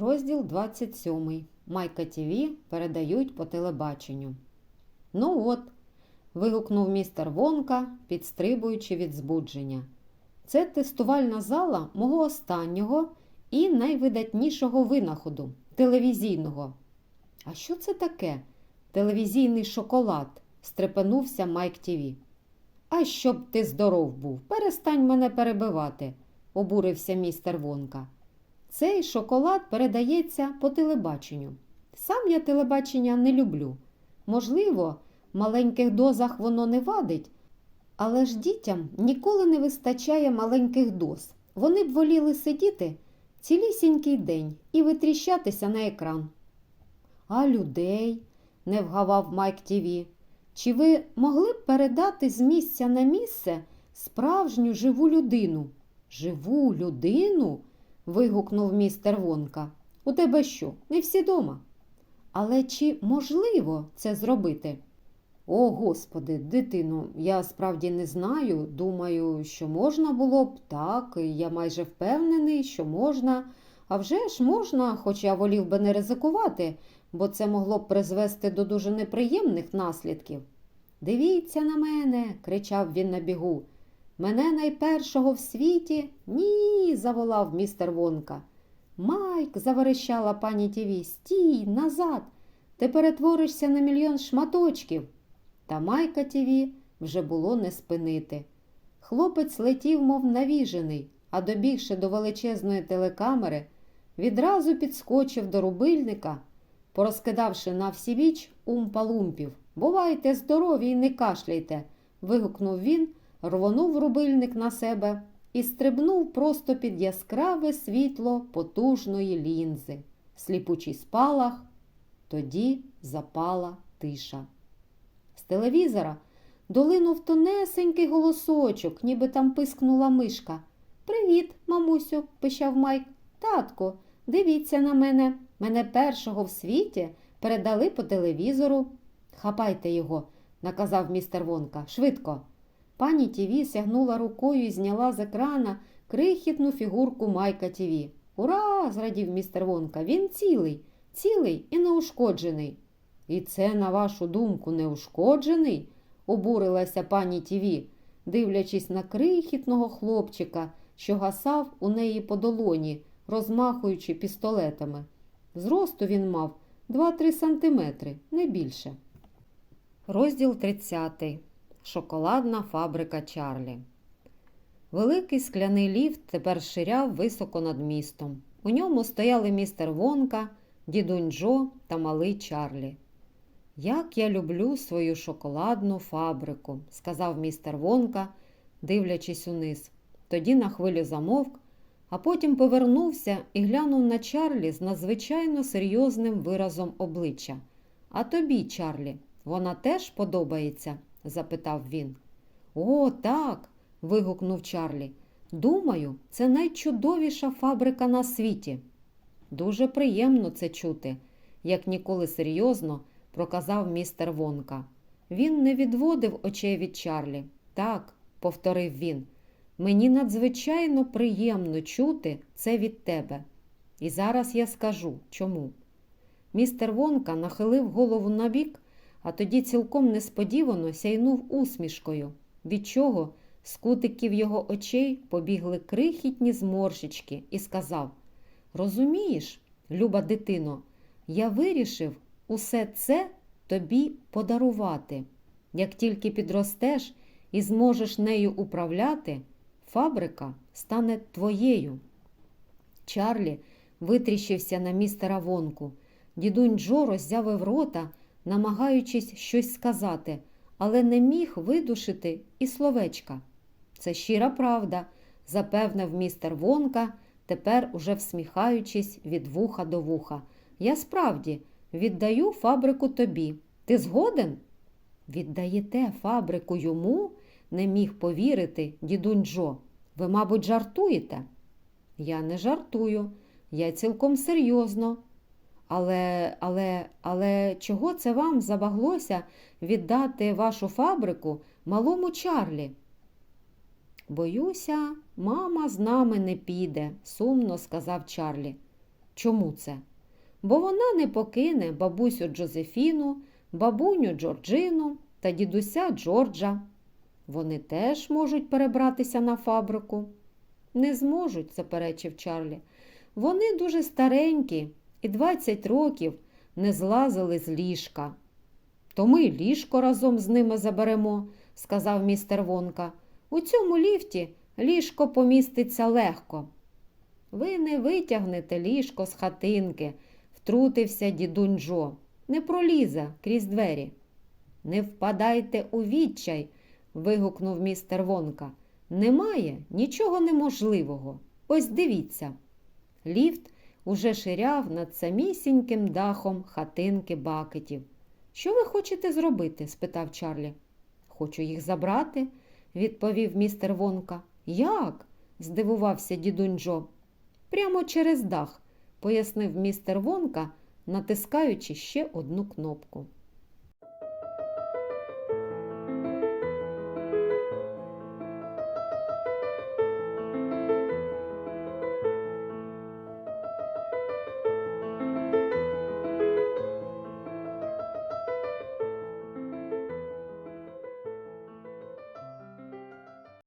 Розділ 27. Майка ТВ передають по телебаченню. Ну от, вигукнув містер Вонка, підстрибуючи від збудження. Це тестувальна зала мого останнього і найвидатнішого винаходу телевізійного. А що це таке? Телевізійний шоколад, стрепенувся Майк ТВ. А щоб ти здоров був, перестань мене перебивати, обурився містер Вонка. Цей шоколад передається по телебаченню. Сам я телебачення не люблю. Можливо, в маленьких дозах воно не вадить, але ж дітям ніколи не вистачає маленьких доз. Вони б воліли сидіти цілісінький день і витріщатися на екран. А людей, не вгавав Майк ТВ, чи ви могли б передати з місця на місце справжню живу людину? Живу людину? Вигукнув містер Вонка. У тебе що? Не всі дома? Але чи можливо це зробити? О, господи, дитино, я справді не знаю. Думаю, що можна було б так, я майже впевнений, що можна. А вже ж можна, хоч я волів би не ризикувати, бо це могло б призвести до дуже неприємних наслідків. Дивіться на мене, кричав він на бігу. Мене найпершого в світі? Ні, заволав містер Вонка. Майк, заверещала пані Тіві, стій, назад. Ти перетворишся на мільйон шматочків. Та Майка Тіві вже було не спинити. Хлопець летів, мов навіжений, а добігши до величезної телекамери, відразу підскочив до рубильника, порозкидавши на всі віч умпалумпів. Бувайте здорові і не кашляйте. вигукнув він рвонув рубильник на себе і стрибнув просто під яскраве світло потужної лінзи, сліпучий спалах, тоді запала тиша. З телевізора долинув тонесенький голосочок, ніби там пискнула мишка. Привіт, мамусю, пищав Майк. Татко, дивіться на мене. Мене першого в світі передали по телевізору. Хапайте його, наказав містер Вонка. Швидко. Пані Тіві сягнула рукою і зняла з екрана крихітну фігурку Майка Тіві. Ура! зрадів містер Вонка. Він цілий, цілий і неушкоджений. І це, на вашу думку, неушкоджений? обурилася пані Тіві, дивлячись на крихітного хлопчика, що гасав у неї по долоні, розмахуючи пістолетами. Зросту він мав 2-3 сантиметри, не більше. Розділ 30. Шоколадна фабрика Чарлі. Великий скляний ліфт тепер ширяв високо над містом. У ньому стояли містер Вонка, дідунь Джо та малий Чарлі. Як я люблю свою шоколадну фабрику, сказав містер Вонка, дивлячись униз. Тоді на хвилю замовк, а потім повернувся і глянув на Чарлі з надзвичайно серйозним виразом обличчя. А тобі, Чарлі, вона теж подобається? Запитав він. О, так. вигукнув Чарлі. Думаю, це найчудовіша фабрика на світі. Дуже приємно це чути, як ніколи серйозно проказав містер Вонка. Він не відводив очей від Чарлі. Так, повторив він, мені надзвичайно приємно чути це від тебе. І зараз я скажу чому. Містер Вонка нахилив голову набік а тоді цілком несподівано сяйнув усмішкою, від чого з кутиків його очей побігли крихітні зморшечки, і сказав: Розумієш, люба дитино, я вирішив усе це тобі подарувати. Як тільки підростеш і зможеш нею управляти, фабрика стане твоєю. Чарлі витріщився на містера Вонку. Дідунь Джо роззявив рота намагаючись щось сказати, але не міг видушити і словечка. Це щира правда, запевнив містер Вонка, тепер уже всміхаючись від вуха до вуха. Я справді віддаю фабрику тобі. Ти згоден? Віддаєте фабрику йому? не міг повірити дідунь Джо. Ви, мабуть, жартуєте? Я не жартую, я цілком серйозно. Але, але, але чого це вам забаглося віддати вашу фабрику малому Чарлі? Боюся, мама з нами не піде, сумно сказав Чарлі. Чому це? Бо вона не покине бабусю Джозефіну, бабуню Джорджину та дідуся Джорджа. Вони теж можуть перебратися на фабрику. Не зможуть, заперечив Чарлі. Вони дуже старенькі і 20 років не злазили з ліжка. То ми ліжко разом з ними заберемо, сказав містер Вонка. У цьому ліфті ліжко поміститься легко. Ви не витягнете ліжко з хатинки, втрутився дідунь Джо. Не пролізе крізь двері. Не впадайте у відчай, вигукнув містер Вонка. Немає нічого неможливого. Ось дивіться. Ліфт уже ширяв над самісіньким дахом хатинки бакетів. Що ви хочете зробити? спитав Чарлі. Хочу їх забрати, відповів містер Вонка. Як? здивувався дідунь Джо. Прямо через дах, пояснив містер Вонка, натискаючи ще одну кнопку.